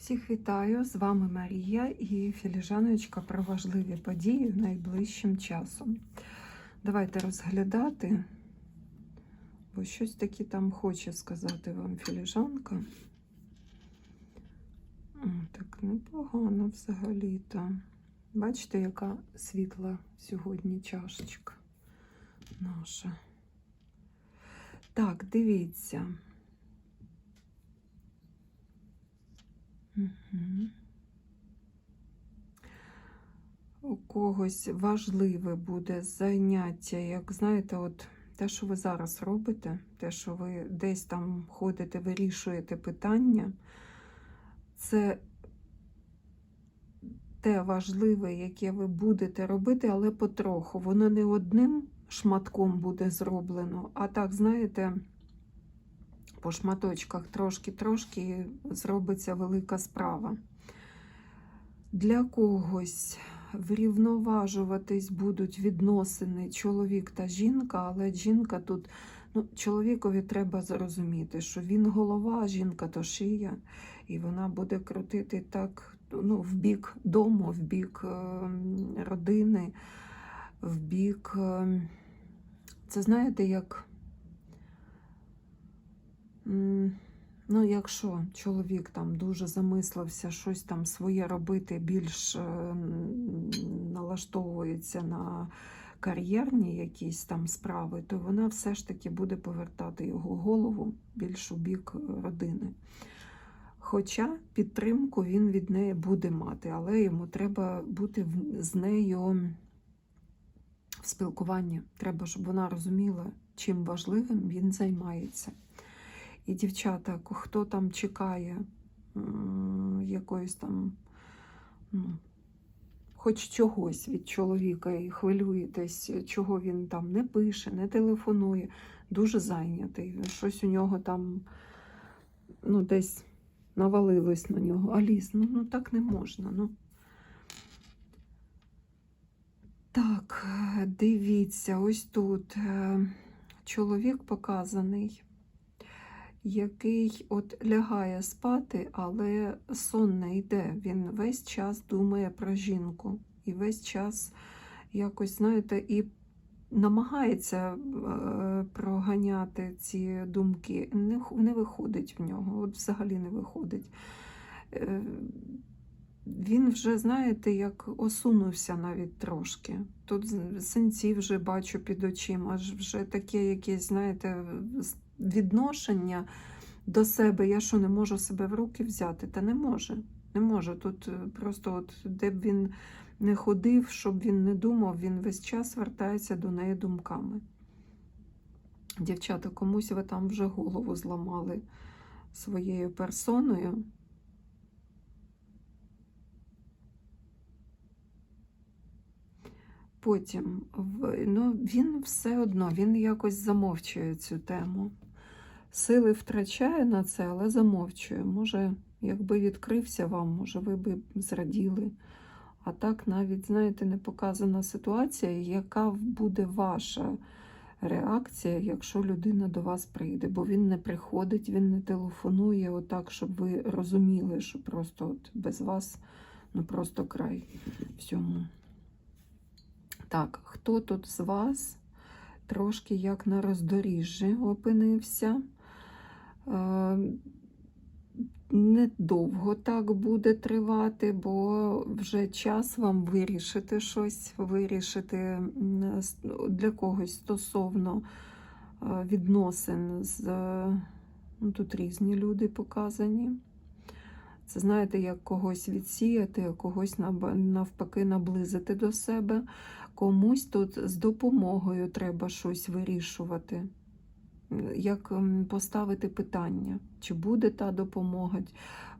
Всіх вітаю! З вами Марія і філіжаночка про важливі події найближчим часом. Давайте розглядати, бо щось таке там хоче сказати вам філіжанка. О, Так непогано взагалі-то. Бачите, яка світла сьогодні чашечка наша. Так, дивіться. У когось важливе буде заняття, як знаєте, от те, що ви зараз робите, те, що ви десь там ходите, вирішуєте питання, це те важливе, яке ви будете робити, але потроху. Воно не одним шматком буде зроблено, а так, знаєте, по шматочках трошки-трошки зробиться велика справа. Для когось врівноважуватись будуть відносини чоловік та жінка, але жінка тут, ну, чоловікові треба зрозуміти, що він голова, жінка то шия, і вона буде крутити так ну, в бік дому, в бік е, родини, в бік. Е, це знаєте, як. Ну, якщо чоловік там дуже замислився щось там своє робити, більш е, налаштовується на кар'єрні якісь там справи, то вона все ж таки буде повертати його голову більш у бік родини. Хоча підтримку він від неї буде мати, але йому треба бути з нею в спілкуванні. Треба, щоб вона розуміла, чим важливим він займається. І дівчата, хто там чекає якоїсь там, ну, хоч чогось від чоловіка і хвилюєтесь, чого він там не пише, не телефонує, дуже зайнятий. Щось у нього там ну, десь навалилось на нього. Аліс, ну, ну так не можна. Ну. Так, дивіться, ось тут е, чоловік показаний який от лягає спати, але сон не йде. Він весь час думає про жінку. І весь час якось, знаєте, і намагається е, проганяти ці думки. Не, не виходить в нього, от взагалі не виходить. Е, він вже, знаєте, як осунувся навіть трошки. Тут синці вже бачу під очима, ж вже таке якесь, знаєте, відношення до себе. Я що не можу себе в руки взяти? Та не може. Не може. Тут е, просто, от, де б він не ходив, щоб він не думав, він весь час вертається до неї думками. Дівчата, комусь ви там вже голову зламали своєю персоною. Потім ну, він все одно він якось замовчує цю тему. Сили втрачає на це, але замовчує. Може, якби відкрився вам, може, ви б зраділи. А так навіть, знаєте, не показана ситуація, яка буде ваша реакція, якщо людина до вас прийде. Бо він не приходить, він не телефонує, отак, щоб ви розуміли, що просто от без вас ну просто край всьому. Так, хто тут з вас трошки як на роздоріжжі опинився? Е, Недовго так буде тривати, бо вже час вам вирішити щось, вирішити для когось стосовно е, відносин з ну, тут різні люди показані. Це знаєте, як когось відсіяти, а когось навпаки наблизити до себе. Комусь тут з допомогою треба щось вирішувати. Як поставити питання, чи буде та допомога,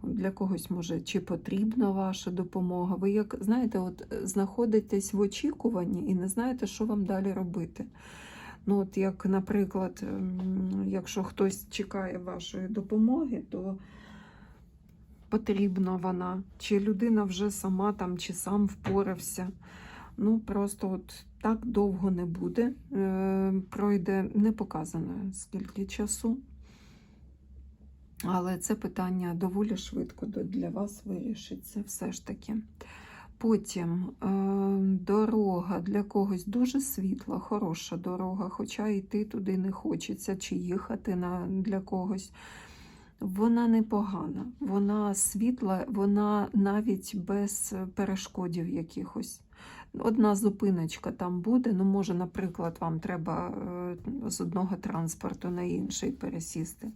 для когось може, чи потрібна ваша допомога. Ви як знаєте, от е, знаходитесь в очікуванні і не знаєте, що вам далі робити. Ну, от як, наприклад, якщо хтось чекає вашої допомоги, то потрібна вона, чи людина вже сама там, чи сам впорався. Ну, просто от так довго не буде. Е, пройде не показано скільки часу. Але це питання доволі швидко для вас вирішиться все ж таки. Потім е, дорога для когось дуже світла, хороша дорога, хоча йти туди не хочеться, чи їхати на, для когось. Вона непогана, вона світла, вона навіть без перешкодів якихось. Одна зупиночка там буде. Ну, може, наприклад, вам треба е, з одного транспорту на інший пересісти.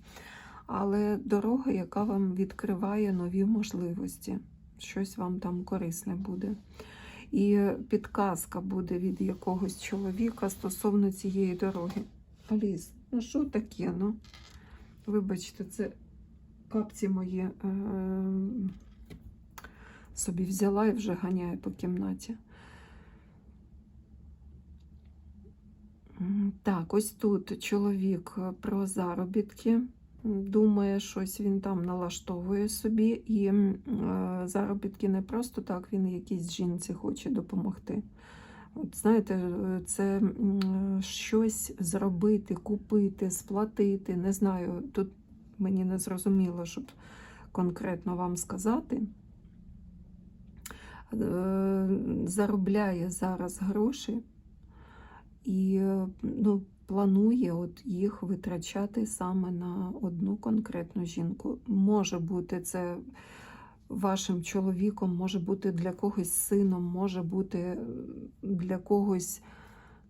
Але дорога, яка вам відкриває нові можливості, щось вам там корисне буде. І підказка буде від якогось чоловіка стосовно цієї дороги. Аліс, ну що таке? Ну? Вибачте, це капці мої е- собі взяла і вже ганяю по кімнаті. Так, ось тут чоловік е, про заробітки. Думає, щось він там налаштовує собі, і е, заробітки не просто так, він якійсь жінці хоче допомогти. От знаєте, е, це м, щось зробити, купити, сплатити. Не знаю, тут мені не зрозуміло, щоб конкретно вам сказати. Е, Заробляє зараз гроші і ну, планує от їх витрачати саме на одну конкретну жінку. Може бути це вашим чоловіком, може бути для когось сином, може бути е, для когось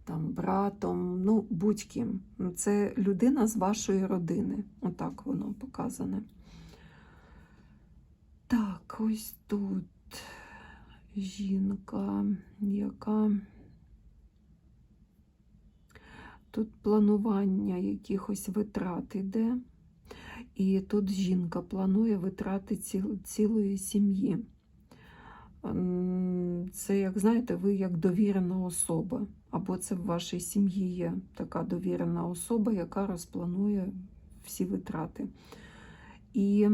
там братом, ну будь-ким. Це людина з вашої родини. Отак воно показане. Так, ось тут жінка, яка. Тут планування якихось витрат іде, і тут жінка планує витрати ціл, цілої сім'ї. Це, як знаєте, ви як довірена особа, або це в вашій сім'ї є така довірена особа, яка розпланує всі витрати. І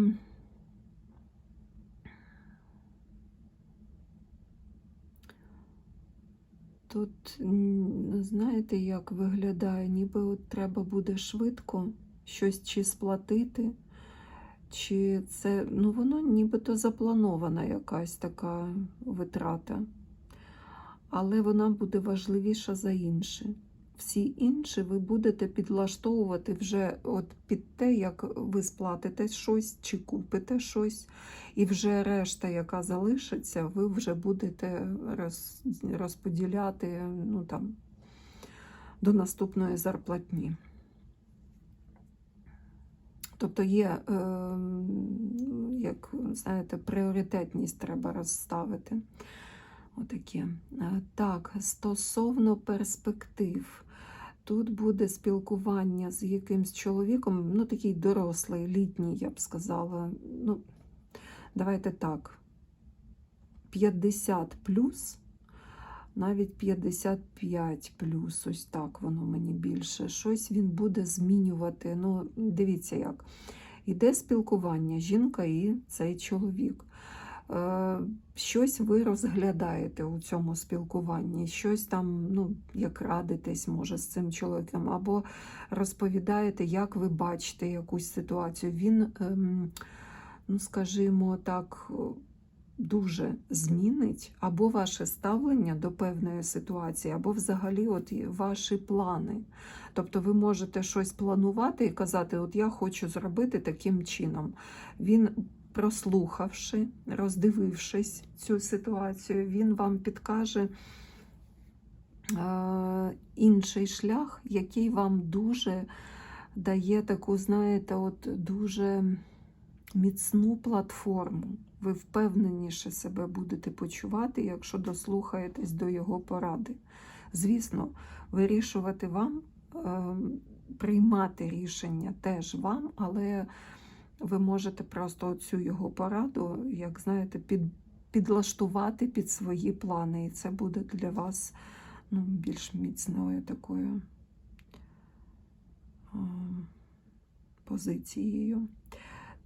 Тут, знаєте, як виглядає, ніби от треба буде швидко щось чи сплатити, чи це, ну воно нібито запланована якась така витрата, але вона буде важливіша за інше. Всі інші ви будете підлаштовувати вже от під те, як ви сплатите щось чи купите щось, і вже решта, яка залишиться, ви вже будете роз, розподіляти ну, там, до наступної зарплатні. Тобто є, е, як знаєте, пріоритетність треба розставити. Отакі. Е, Так, стосовно перспектив. Тут буде спілкування з якимсь чоловіком, ну такий дорослий, літній, я б сказала. Ну, давайте так. 50 плюс, навіть 55 плюс, ось так воно мені більше. Щось він буде змінювати. Ну, дивіться як. Іде спілкування, жінка і цей чоловік. Е, Щось ви розглядаєте у цьому спілкуванні, щось там, ну, як радитесь, може, з цим чоловіком, або розповідаєте, як ви бачите якусь ситуацію. Він, ем, ну, скажімо так, дуже змінить або ваше ставлення до певної ситуації, або взагалі от ваші плани. Тобто ви можете щось планувати і казати, от я хочу зробити таким чином. Він прослухавши, роздивившись цю ситуацію, він вам підкаже е, інший шлях, який вам дуже дає таку, знаєте, от дуже міцну платформу. Ви впевненіше себе будете почувати, якщо дослухаєтесь до його поради. Звісно, вирішувати вам, е, приймати рішення теж вам, але ви можете просто цю його пораду, як знаєте, під, підлаштувати під свої плани. І це буде для вас ну, більш міцною такою позицією.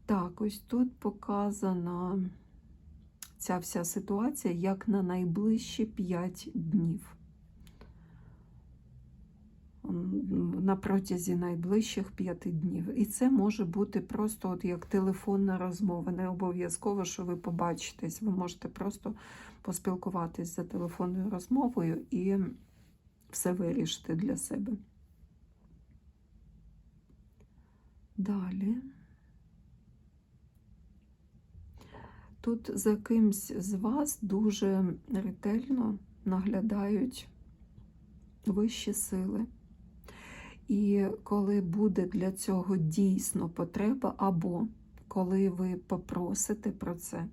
Так, ось тут показана ця вся ситуація як на найближчі 5 днів. На протязі найближчих п'яти днів. І це може бути просто от як телефонна розмова. Не обов'язково, що ви побачитесь. Ви можете просто поспілкуватись за телефонною розмовою і все вирішити для себе. Далі. Тут за кимсь з вас дуже ретельно наглядають вищі сили. І коли буде для цього дійсно потреба, або коли ви попросите про це,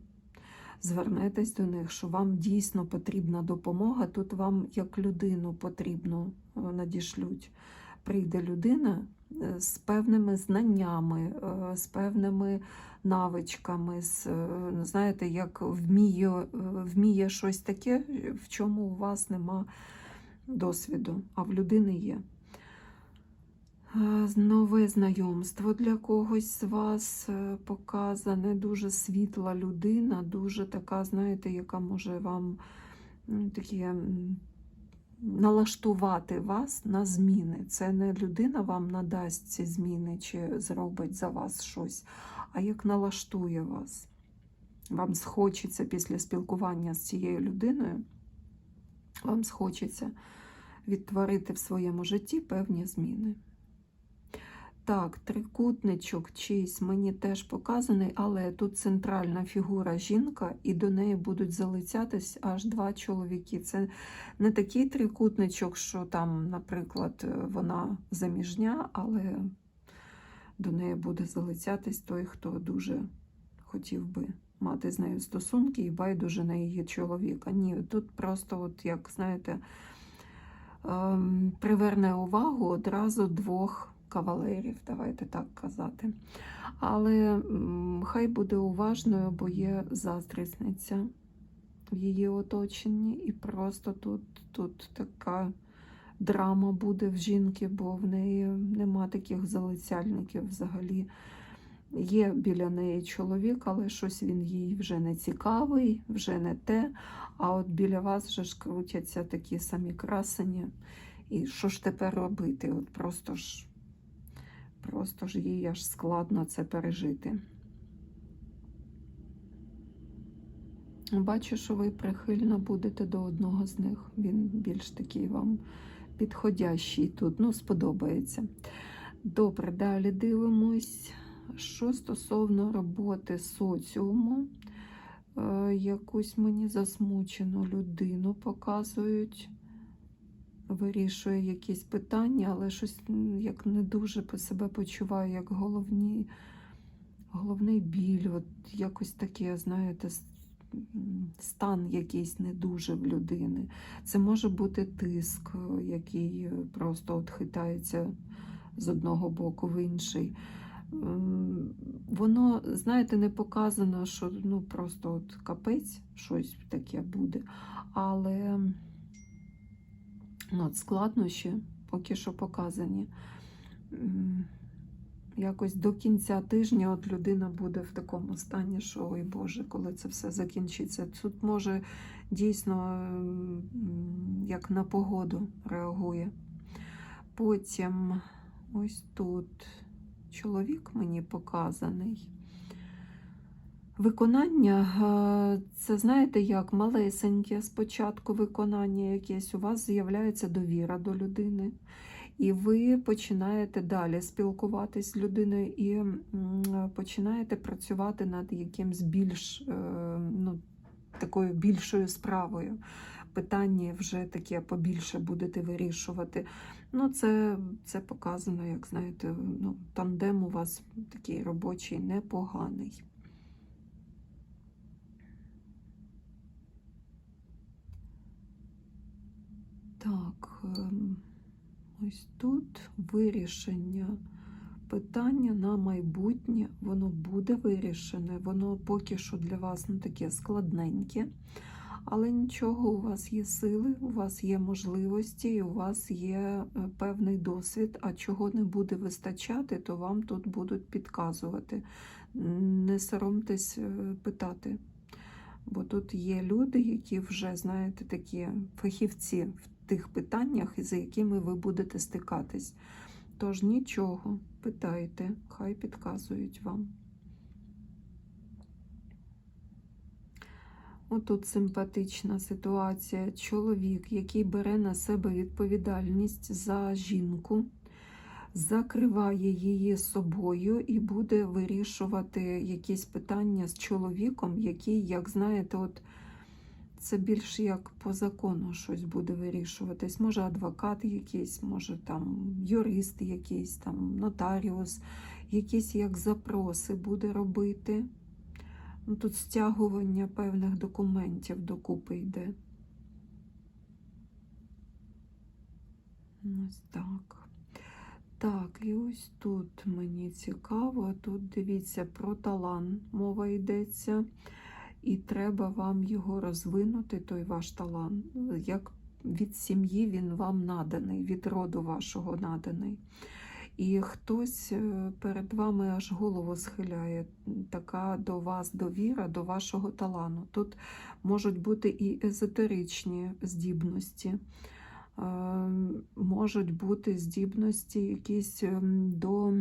звернетесь до них, що вам дійсно потрібна допомога, тут вам як людину потрібно е, надішлють. Прийде людина е, з певними знаннями, е, з певними навичками, з, знаєте, як вміє, вміє щось таке, в чому у вас нема досвіду, а в людини є. Е, Нове знайомство для когось з вас е, показане, дуже світла людина, дуже така, знаєте, яка може вам такі налаштувати вас на зміни. Це не людина вам надасть ці зміни чи зробить за вас щось, а як налаштує вас. Вам схочеться після спілкування з цією людиною, вам схочеться відтворити в своєму житті певні зміни. Так, трикутничок чийсь мені теж показаний, але тут центральна фігура жінка, і до неї будуть залицятись аж два чоловіки. Це не такий трикутничок, що там, наприклад, вона заміжня, але до неї буде залицятись той, хто дуже хотів би мати з нею стосунки і байдуже на її чоловіка. Ні, тут просто, от як знаєте, ем, приверне увагу одразу двох кавалерів, давайте так казати. Але хай буде уважною, бо є заздрісниця в її оточенні, і просто тут, тут така драма буде в жінки, бо в неї нема таких залицяльників взагалі. Є біля неї чоловік, але щось він їй вже не цікавий, вже не те. А от біля вас вже ж крутяться такі самі красені. І що ж тепер робити? От просто ж, просто ж їй аж складно це пережити. Бачу, що ви прихильно будете до одного з них. Він більш такий вам підходящий тут, ну, сподобається. Добре, далі дивимось. Що стосовно роботи соціуму, е, якусь мені засмучену людину показують, вирішує якісь питання, але щось як не дуже себе почуваю, як головні, головний біль, от якось таке, знаєте, стан якийсь не дуже в людини. Це може бути тиск, е, який е, просто от хитається з одного боку в інший. Воно, знаєте, не показано, що ну просто от капець щось таке буде. Але ну, от складнощі поки що показані. Якось до кінця тижня от людина буде в такому стані, що ой Боже, коли це все закінчиться. Тут може дійсно як на погоду реагує. Потім ось тут чоловік мені показаний. Виконання е, це знаєте як малесеньке спочатку виконання якесь, у вас з'являється довіра до людини, і ви починаєте далі спілкуватись з людиною і починаєте працювати над якимсь більш е, ну, такою більшою справою. Питання вже таке побільше будете вирішувати. Ну, це, це показано, як знаєте, ну, тандем у вас такий робочий непоганий. Так, ем, ось тут вирішення питання на майбутнє, воно буде вирішене, воно поки що для вас не таке складненьке. Але нічого, у вас є сили, у вас є можливості, у вас є е, певний досвід. А чого не буде вистачати, то вам тут будуть підказувати. Не соромтесь е, питати. Бо тут є люди, які вже, знаєте, такі фахівці в тих питаннях, з якими ви будете стикатись. Тож нічого, питайте, хай підказують вам. Отут симпатична ситуація. Чоловік, який бере на себе відповідальність за жінку, закриває її собою і буде вирішувати якісь питання з чоловіком, який, як знаєте, от це більш як по закону щось буде вирішуватись. Може, адвокат якийсь, може там юрист якийсь, там нотаріус, якісь як запроси буде робити. Ну, Тут стягування певних документів докупи йде. Ось так. Так, і ось тут мені цікаво. Тут дивіться про талант мова йдеться, і треба вам його розвинути, той ваш талант. Як від сім'ї він вам наданий, від роду вашого наданий. І хтось е, перед вами аж голову схиляє, така до вас довіра, до вашого талану. Тут можуть бути і езотеричні здібності, е, можуть бути здібності якісь ем, до.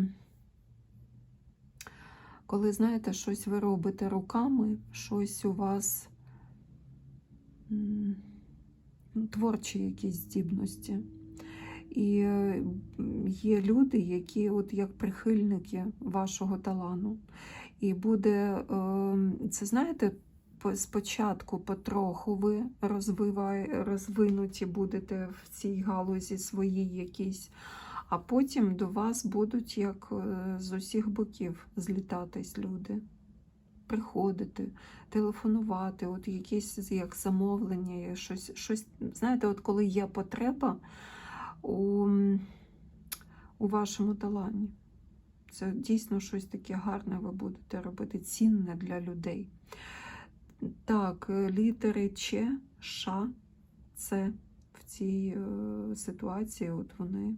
Коли, знаєте, щось ви робите руками, щось у вас творчі якісь здібності. І є люди, які от як прихильники вашого талану. І буде, е, це знаєте, спочатку потроху ви розвинуті будете в цій галузі своїй якійсь, а потім до вас будуть як е, з усіх боків злітатись люди. Приходити, телефонувати, от якісь як замовлення, щось, щось. Знаєте, от коли є потреба у, у вашому талані. Це дійсно щось таке гарне ви будете робити, цінне для людей. Так, е, літери Ч, Ш, Ц в цій е, ситуації от вони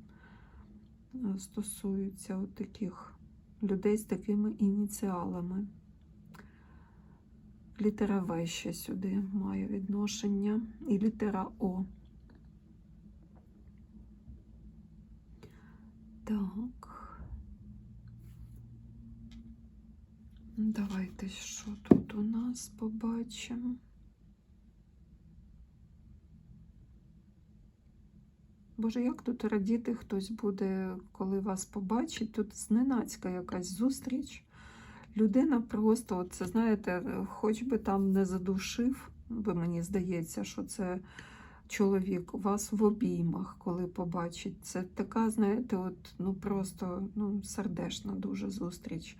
стосуються от таких людей з такими ініціалами. Літера В ще сюди має відношення, і літера О. Так. Давайте що тут у нас побачимо. Боже, як тут радіти хтось буде, коли вас побачить? Тут зненацька якась зустріч. Людина просто, це знаєте, хоч би там не задушив, бо мені здається, що це чоловік вас в обіймах, коли побачить. Це така, знаєте, от, ну просто ну, сердешна дуже зустріч.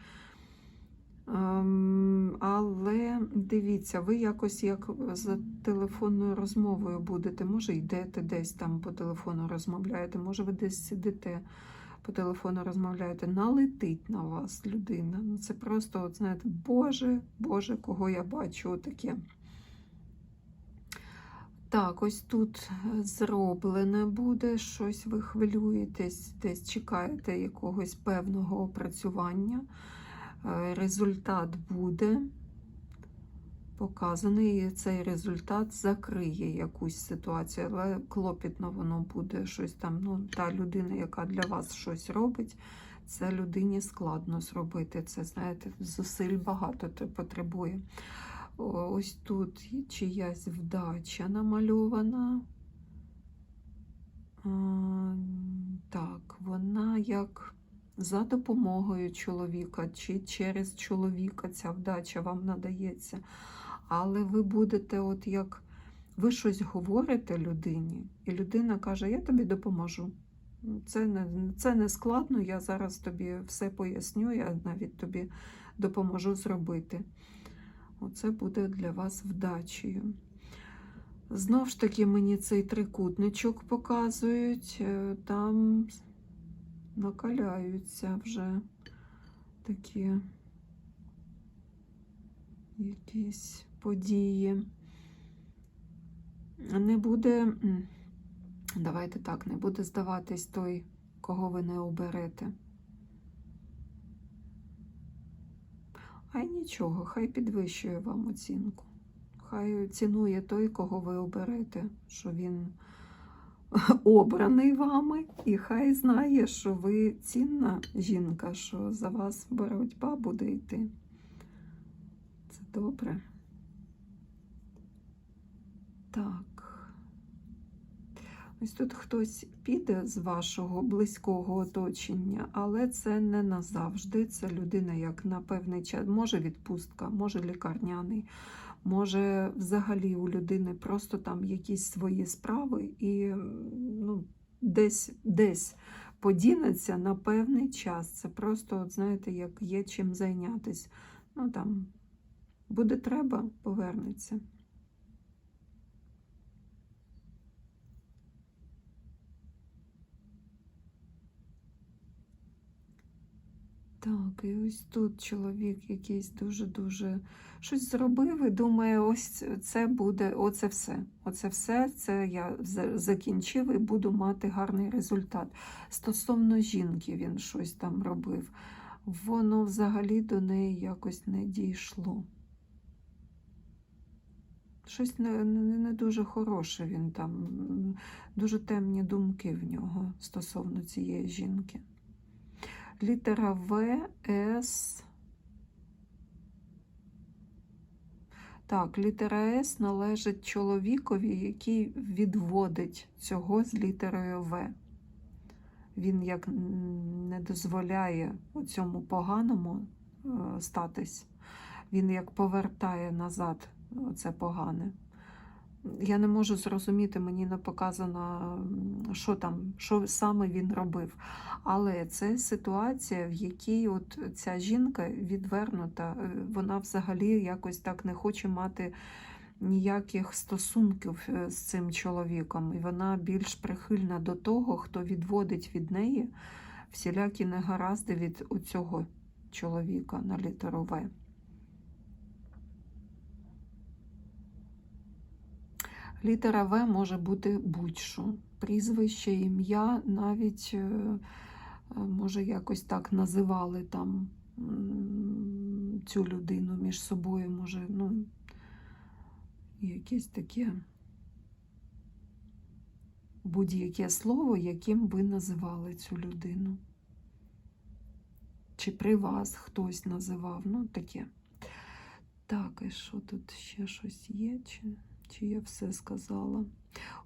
Ем, але дивіться, ви якось як за телефонною розмовою будете, може йдете десь там по телефону розмовляєте, може ви десь сидите по телефону розмовляєте, налетить на вас людина. Ну Це просто, от, знаєте, Боже, Боже, кого я бачу, таке. Так, ось тут зроблене буде, щось ви хвилюєтесь, десь чекаєте якогось певного опрацювання. Е, Результат буде показаний, і цей результат закриє якусь ситуацію, але клопітно воно буде щось там. Ну, та людина, яка для вас щось робить, це людині складно зробити. Це, знаєте, зусиль багато потребує. Ось тут чиясь вдача намальована. Так, вона як за допомогою чоловіка чи через чоловіка ця вдача вам надається. Але ви будете, от як ви щось говорите людині, і людина каже: Я тобі допоможу. Це не, це не складно, я зараз тобі все поясню, я навіть тобі допоможу зробити. Оце буде для вас вдачею. Знов ж таки, мені цей трикутничок показують, е, там накаляються вже такі якісь події. Не буде, давайте так, не буде здаватись той, кого ви не оберете. А й нічого, хай підвищує вам оцінку. Хай цінує той, кого ви оберете, що він обраний вами, і хай знає, що ви цінна жінка, що за вас боротьба буде йти. Це добре. Так. Ось тут хтось піде з вашого близького оточення, але це не назавжди. Це людина як на певний час. Може відпустка, може лікарняний, може взагалі у людини просто там якісь свої справи і ну, десь, десь подінеться на певний час. Це просто, от, знаєте, як є чим зайнятися. Ну там буде треба, повернеться. Так, і ось тут чоловік якийсь дуже-дуже щось зробив і думає, ось це буде, оце все. Оце все, це я закінчив і буду мати гарний результат. Стосовно жінки він щось там робив. Воно взагалі до неї якось не дійшло. Щось не, не, не дуже хороше він там, дуже темні думки в нього стосовно цієї жінки. Літера В, С. Так, літера С належить чоловікові, який відводить цього з літерою В. Він як не дозволяє цьому поганому е, статись. Він як повертає назад це погане. Я не можу зрозуміти, мені не показано, що там, що саме він робив. Але це ситуація, в якій от ця жінка відвернута, е, вона взагалі якось так не хоче мати ніяких стосунків е, з цим чоловіком. І вона більш прихильна до того, хто відводить від неї всілякі негаразди від цього чоловіка на літеру В. Літера В може бути будь-що. Прізвище, ім'я, навіть е, е, може якось так називали там цю людину між собою, може, ну, якесь таке будь-яке слово, яким ви називали цю людину. Чи при вас хтось називав, ну таке. Так, і що тут ще щось є? Чи, чи я все сказала?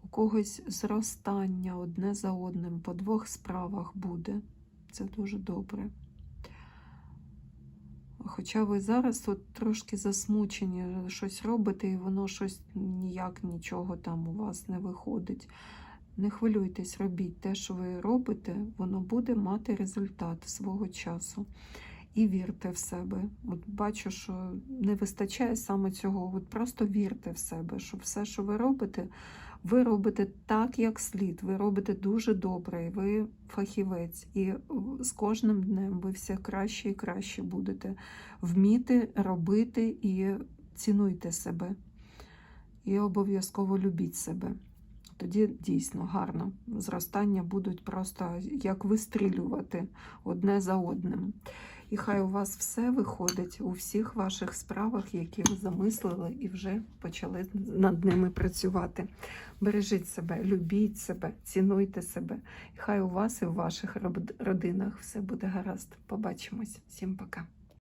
У когось зростання одне за одним по двох справах буде. Це дуже добре. Хоча ви зараз от трошки засмучені, щось робите, і воно щось ніяк нічого там у вас не виходить. Не хвилюйтесь, робіть те, що ви робите, воно буде мати результат свого часу. І вірте в себе. От бачу, що не вистачає саме цього. От просто вірте в себе, що все, що ви робите, ви робите так, як слід. Ви робите дуже добре, ви фахівець. І з кожним днем ви все краще і краще будете вміти робити і цінуйте себе. І обов'язково любіть себе. Тоді дійсно гарно. Зростання будуть просто як вистрілювати одне за одним. І хай у вас все виходить у всіх ваших справах, які ви замислили і вже почали над ними працювати. Бережіть себе, любіть себе, цінуйте себе. І хай у вас і в ваших родинах все буде гаразд. Побачимось. Всім пока.